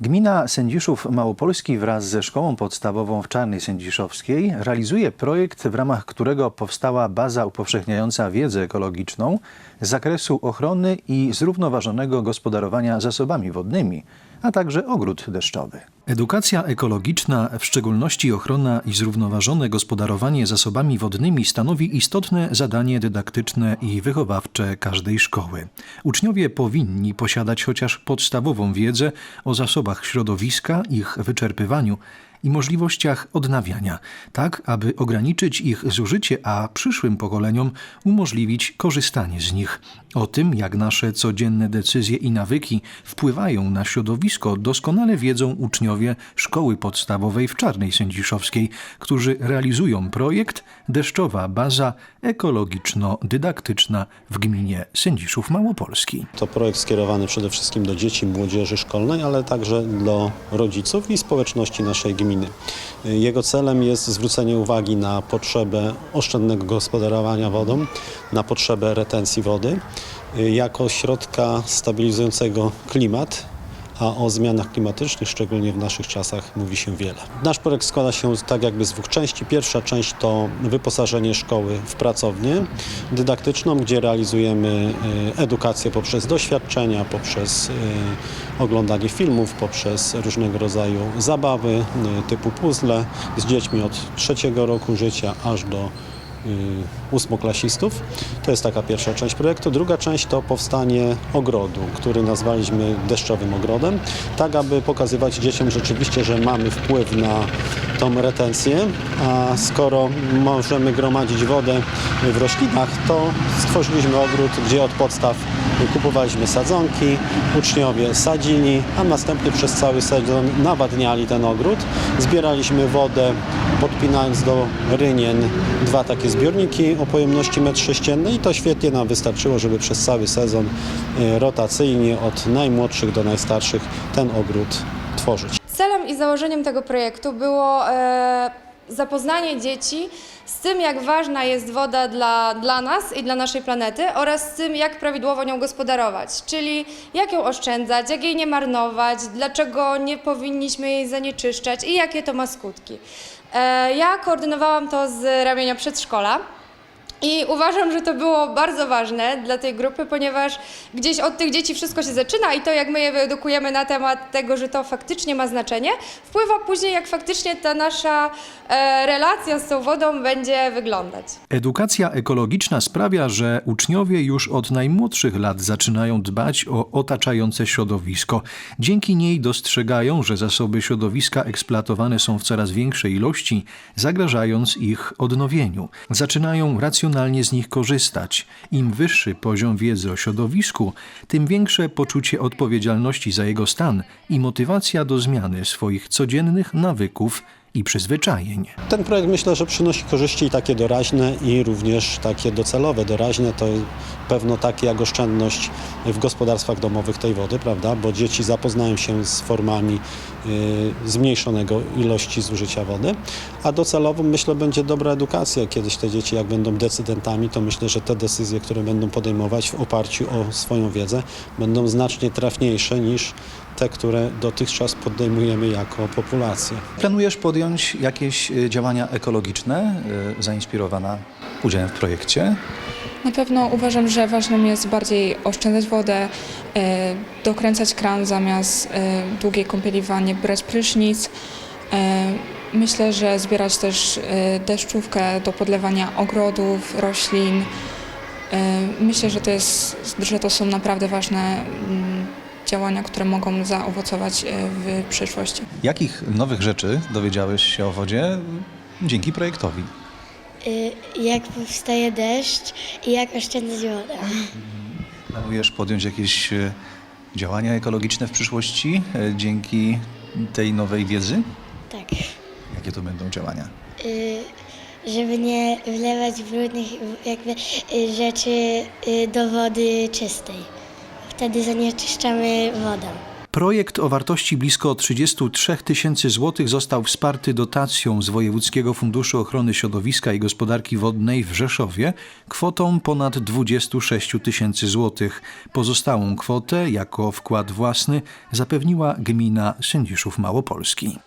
Gmina Sędziszów Małopolski wraz ze Szkołą Podstawową w Czarnej Sędziszowskiej realizuje projekt, w ramach którego powstała baza upowszechniająca wiedzę ekologiczną z zakresu ochrony i zrównoważonego gospodarowania zasobami wodnymi, a także ogród deszczowy. Edukacja ekologiczna, w szczególności ochrona i zrównoważone gospodarowanie zasobami wodnymi stanowi istotne zadanie dydaktyczne i wychowawcze każdej szkoły. Uczniowie powinni posiadać chociaż podstawową wiedzę o zasobach środowiska, ich wyczerpywaniu i możliwościach odnawiania, tak aby ograniczyć ich zużycie, a przyszłym pokoleniom umożliwić korzystanie z nich. O tym, jak nasze codzienne decyzje i nawyki wpływają na środowisko, doskonale wiedzą uczniowie Szkoły Podstawowej w Czarnej Sędziszowskiej, którzy realizują projekt Deszczowa Baza Ekologiczno-Dydaktyczna w gminie Sędziszów Małopolski. To projekt skierowany przede wszystkim do dzieci, młodzieży szkolnej, ale także do rodziców i społeczności naszej gminy. Jego celem jest zwrócenie uwagi na potrzebę oszczędnego gospodarowania wodą, na potrzebę retencji wody jako środka stabilizującego klimat, a o zmianach klimatycznych, szczególnie w naszych czasach, mówi się wiele. Nasz projekt składa się tak jakby z dwóch części. Pierwsza część to wyposażenie szkoły w pracownię dydaktyczną, gdzie realizujemy e, edukację poprzez doświadczenia, poprzez e, oglądanie filmów, poprzez różnego rodzaju zabawy e, typu puzzle z dziećmi od trzeciego roku życia aż do ósmoklasistów. To jest taka pierwsza część projektu. Druga część to powstanie ogrodu, który nazwaliśmy deszczowym ogrodem, tak aby pokazywać dzieciom rzeczywiście, że mamy wpływ na tą retencję, a skoro możemy gromadzić wodę w roślinach, to stworzyliśmy ogród, gdzie od podstaw kupowaliśmy sadzonki, uczniowie sadzili, a następnie przez cały sezon nawadniali ten ogród. Zbieraliśmy wodę, podpinając do rynien dwa takie zbiorniki o pojemności 1,3 m i to świetnie nam wystarczyło, żeby przez cały sezon e, rotacyjnie od najmłodszych do najstarszych ten ogród tworzyć. Celem i założeniem tego projektu było e, zapoznanie dzieci z tym, jak ważna jest woda dla, dla nas i dla naszej planety oraz z tym, jak prawidłowo nią gospodarować, czyli jak ją oszczędzać, jak jej nie marnować, dlaczego nie powinniśmy jej zanieczyszczać i jakie to ma skutki. E, ja koordynowałam to z ramienia przedszkola. I uważam, że to było bardzo ważne dla tej grupy, ponieważ gdzieś od tych dzieci wszystko się zaczyna i to, jak my je wyedukujemy na temat tego, że to faktycznie ma znaczenie, wpływa później, jak faktycznie ta nasza e, relacja z tą wodą będzie wyglądać. Edukacja ekologiczna sprawia, że uczniowie już od najmłodszych lat zaczynają dbać o otaczające środowisko. Dzięki niej dostrzegają, że zasoby środowiska eksploatowane są w coraz większej ilości, zagrażając ich odnowieniu. Zaczynają racjonalnie z nich korzystać. Im wyższy poziom wiedzy o środowisku, tym większe poczucie odpowiedzialności za jego stan i motywacja do zmiany swoich codziennych nawyków i przyzwyczajeń. Ten projekt myślę, że przynosi korzyści takie doraźne i również takie docelowe. Doraźne to pewno takie jak oszczędność w gospodarstwach domowych tej wody, prawda? Bo dzieci zapoznają się z formami y, zmniejszonego ilości zużycia wody. A docelową myślę będzie dobra edukacja. Kiedyś te dzieci jak będą decydentami, to myślę, że te decyzje, które będą podejmować w oparciu o swoją wiedzę, będą znacznie trafniejsze niż te, które dotychczas podejmujemy jako populacja. Planujesz podjąć jakieś y, działania ekologiczne y, zainspirowana udziałem w projekcie? Na pewno uważam, że ważnym jest bardziej oszczędzać wodę, e, dokręcać kran zamiast długiej kąpieli w wannie, brać prysznic. Myślę, że zbierać też deszczówkę do podlewania ogrodów, roślin. Myślę, że to, jest, że to są naprawdę ważne mm, działania, które mogą zaowocować e, w przyszłości. Jakich nowych rzeczy dowiedziałeś się o wodzie dzięki projektowi? Y, jak powstaje deszcz i jak oszczędzać wodę. Planujesz podjąć jakieś y, działania ekologiczne w przyszłości y, dzięki tej nowej wiedzy? Tak. Jakie to będą działania? Y, żeby nie wlewać brudnych jakby y, rzeczy do wody czystej. Wtedy zanieczyszczamy wodę. Projekt o wartości blisko 33 tysięcy złotych został wsparty dotacją z Wojewódzkiego Funduszu Ochrony Środowiska i Gospodarki Wodnej w Rzeszowie kwotą ponad 26 tysięcy złotych. Pozostałą kwotę jako wkład własny zapewniła gmina Sędziszów Małopolski.